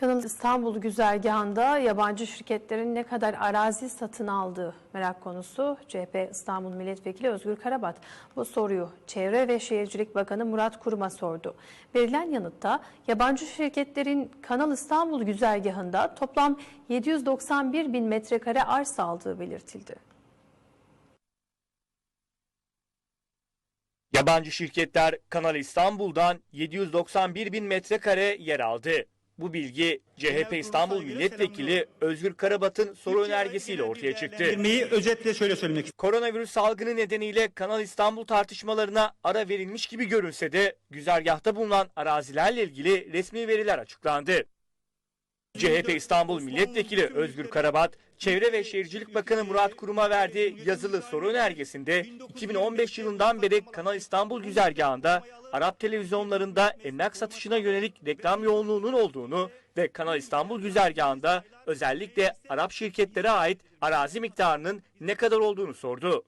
Kanal İstanbul güzergahında yabancı şirketlerin ne kadar arazi satın aldığı merak konusu. CHP İstanbul Milletvekili Özgür Karabat bu soruyu Çevre ve Şehircilik Bakanı Murat Kurum'a sordu. Verilen yanıtta yabancı şirketlerin Kanal İstanbul güzergahında toplam 791 bin metrekare arsa aldığı belirtildi. Yabancı şirketler Kanal İstanbul'dan 791 bin metrekare yer aldı. Bu bilgi CHP İstanbul Milletvekili Özgür Karabat'ın soru önergesiyle ortaya çıktı. Özetle şöyle söylemek istiyorum. Koronavirüs salgını nedeniyle Kanal İstanbul tartışmalarına ara verilmiş gibi görünse de güzergahta bulunan arazilerle ilgili resmi veriler açıklandı. CHP İstanbul Milletvekili Özgür Karabat, Çevre ve Şehircilik Bakanı Murat Kurum'a verdiği yazılı soru önergesinde 2015 yılından beri Kanal İstanbul güzergahında Arap televizyonlarında emlak satışına yönelik reklam yoğunluğunun olduğunu ve Kanal İstanbul güzergahında özellikle Arap şirketlere ait arazi miktarının ne kadar olduğunu sordu.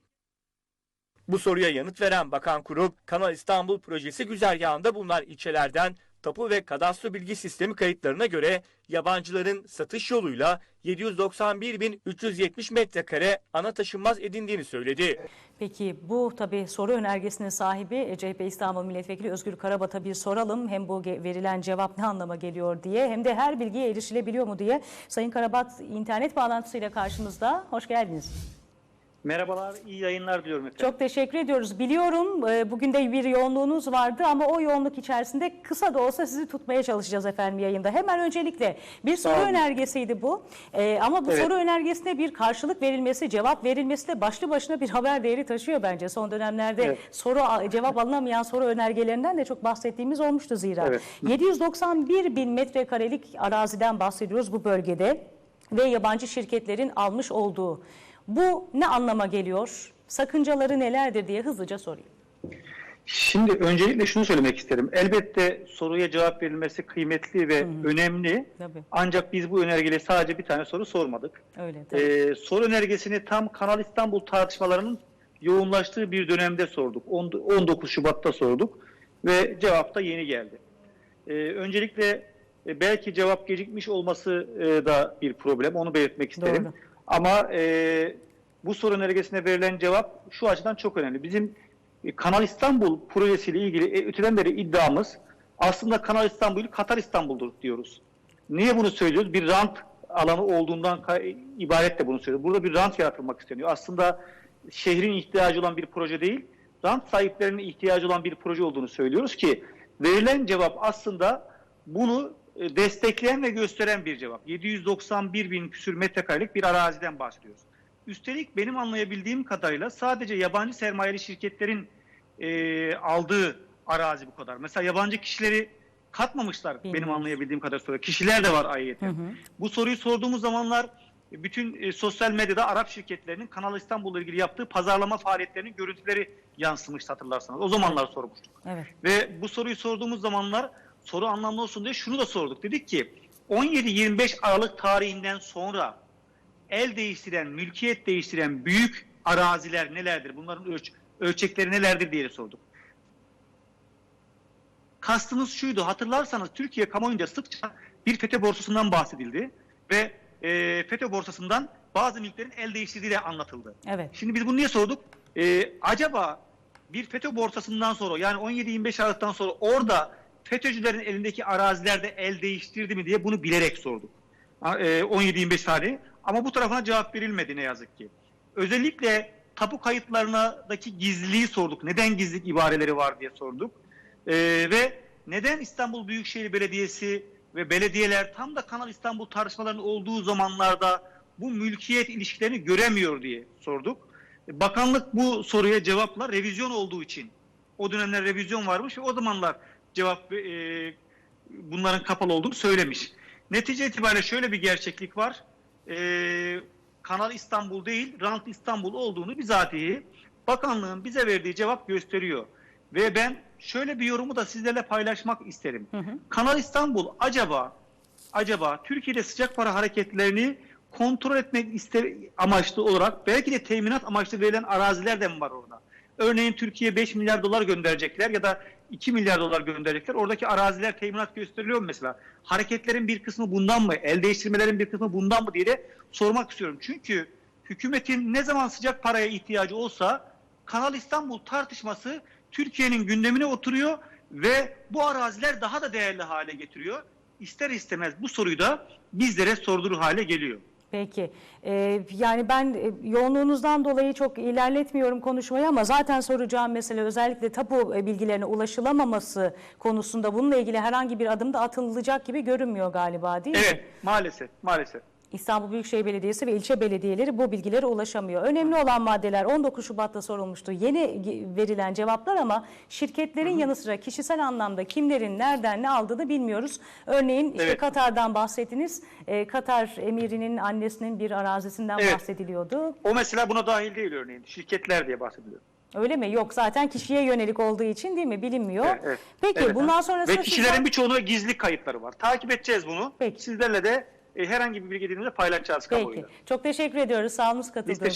Bu soruya yanıt veren Bakan Kurum, Kanal İstanbul projesi güzergahında bulunan ilçelerden tapu ve kadastro bilgi sistemi kayıtlarına göre yabancıların satış yoluyla 791.370 metrekare ana taşınmaz edindiğini söyledi. Peki bu tabii soru önergesinin sahibi CHP İstanbul Milletvekili Özgür Karabat'a bir soralım. Hem bu verilen cevap ne anlama geliyor diye hem de her bilgiye erişilebiliyor mu diye. Sayın Karabat internet bağlantısıyla karşımızda. Hoş geldiniz. Merhabalar, iyi yayınlar diliyorum efendim. Çok teşekkür ediyoruz. Biliyorum e, bugün de bir yoğunluğunuz vardı ama o yoğunluk içerisinde kısa da olsa sizi tutmaya çalışacağız efendim yayında. Hemen öncelikle bir soru olun. önergesiydi bu. E, ama bu Evet. soru önergesine bir karşılık verilmesi, cevap verilmesi de başlı başına bir haber değeri taşıyor bence. Son dönemlerde Evet. soru cevap alınamayan soru önergelerinden de çok bahsettiğimiz olmuştu zira. Evet. 791 bin metrekarelik araziden bahsediyoruz bu bölgede ve yabancı şirketlerin almış olduğu. Bu ne anlama geliyor? Sakıncaları nelerdir diye hızlıca sorayım. Şimdi öncelikle şunu söylemek isterim. Elbette soruya cevap verilmesi kıymetli ve önemli. Tabii. Ancak biz bu önergeyle sadece bir tane soru sormadık. Öyle tabii. Ee, soru önergesini tam Kanal İstanbul tartışmalarının yoğunlaştığı bir dönemde sorduk. On- 19 Şubat'ta sorduk ve cevap da yeni geldi. Ee, öncelikle e, belki cevap gecikmiş olması e, da bir problem. Onu belirtmek isterim. Doğru. Ama e, bu soru önergesine verilen cevap şu açıdan çok önemli. Bizim e, Kanal İstanbul projesiyle ilgili e, öteden beri iddiamız aslında Kanal İstanbul Katar İstanbul'dur diyoruz. Niye bunu söylüyoruz? Bir rant alanı olduğundan ibaret de bunu söylüyoruz. Burada bir rant yaratılmak isteniyor. Aslında şehrin ihtiyacı olan bir proje değil, rant sahiplerinin ihtiyacı olan bir proje olduğunu söylüyoruz ki verilen cevap aslında bunu destekleyen ve gösteren bir cevap. 791 bin küsür metrekarelik bir araziden bahsediyoruz. Üstelik benim anlayabildiğim kadarıyla sadece yabancı sermayeli şirketlerin e, aldığı arazi bu kadar. Mesela yabancı kişileri katmamışlar benim Bilmiyorum. anlayabildiğim kadarıyla. Kişiler de var ayrıca. Bu soruyu sorduğumuz zamanlar e, bütün e, sosyal medyada Arap şirketlerinin Kanal İstanbul'la ilgili yaptığı pazarlama faaliyetlerinin görüntüleri yansımış hatırlarsanız. O zamanlar sormuştuk. Evet. Ve bu soruyu sorduğumuz zamanlar soru anlamlı olsun diye şunu da sorduk. Dedik ki 17-25 Aralık tarihinden sonra el değiştiren, mülkiyet değiştiren büyük araziler nelerdir? Bunların ölç- ölçekleri nelerdir diye sorduk. Kastımız şuydu. Hatırlarsanız Türkiye kamuoyunca sıkça bir FETÖ borsasından bahsedildi ve e, FETÖ borsasından bazı mülklerin el değiştirdiği de anlatıldı. Evet. Şimdi biz bunu niye sorduk? Ee, acaba bir FETÖ borsasından sonra yani 17-25 Aralık'tan sonra orada FETÖ'cülerin elindeki arazilerde el değiştirdi mi diye bunu bilerek sorduk. Ha, e, 17-25 tarihi. Ama bu tarafına cevap verilmedi ne yazık ki. Özellikle tapu kayıtlarındaki gizliliği sorduk. Neden gizlilik ibareleri var diye sorduk. Ee, ve neden İstanbul Büyükşehir Belediyesi ve belediyeler tam da Kanal İstanbul tartışmalarının olduğu zamanlarda bu mülkiyet ilişkilerini göremiyor diye sorduk. Bakanlık bu soruya cevapla revizyon olduğu için o dönemler revizyon varmış ve o zamanlar cevap e, bunların kapalı olduğunu söylemiş. Netice itibariyle şöyle bir gerçeklik var. E, Kanal İstanbul değil, Rant İstanbul olduğunu bizatihi bakanlığın bize verdiği cevap gösteriyor. Ve ben şöyle bir yorumu da sizlerle paylaşmak isterim. Kanal İstanbul acaba acaba Türkiye'de sıcak para hareketlerini kontrol etmek iste amaçlı olarak belki de teminat amaçlı verilen araziler de mi var orada? Örneğin Türkiye 5 milyar dolar gönderecekler ya da 2 milyar dolar gönderecekler. Oradaki araziler teminat gösteriliyor mu mesela? Hareketlerin bir kısmı bundan mı? El değiştirmelerin bir kısmı bundan mı diye de sormak istiyorum. Çünkü hükümetin ne zaman sıcak paraya ihtiyacı olsa Kanal İstanbul tartışması Türkiye'nin gündemine oturuyor ve bu araziler daha da değerli hale getiriyor. İster istemez bu soruyu da bizlere sordurur hale geliyor. Peki. Ee, yani ben e, yoğunluğunuzdan dolayı çok ilerletmiyorum konuşmayı ama zaten soracağım mesele özellikle tapu e, bilgilerine ulaşılamaması konusunda bununla ilgili herhangi bir adım da atılacak gibi görünmüyor galiba değil mi? Evet maalesef maalesef. İstanbul Büyükşehir Belediyesi ve ilçe belediyeleri bu bilgilere ulaşamıyor. Önemli olan maddeler 19 Şubat'ta sorulmuştu. Yeni verilen cevaplar ama şirketlerin yanı sıra kişisel anlamda kimlerin nereden ne aldığını bilmiyoruz. Örneğin işte Evet. Katar'dan bahsettiniz. Ee, Katar emirinin annesinin bir arazisinden Evet. bahsediliyordu. O mesela buna dahil değil örneğin. Şirketler diye bahsediliyor. Öyle mi? Yok zaten kişiye yönelik olduğu için değil mi? Bilinmiyor. Evet, evet. Peki Evet, bundan evet. sonrasında... Ve kişilerin birçoğunda gizli kayıtları var. Takip edeceğiz bunu. Peki. Sizlerle de e, herhangi bir bilgi edinimde paylaşacağız Peki. kamuoyuyla. Çok teşekkür ediyoruz. Sağ olun katıldığınız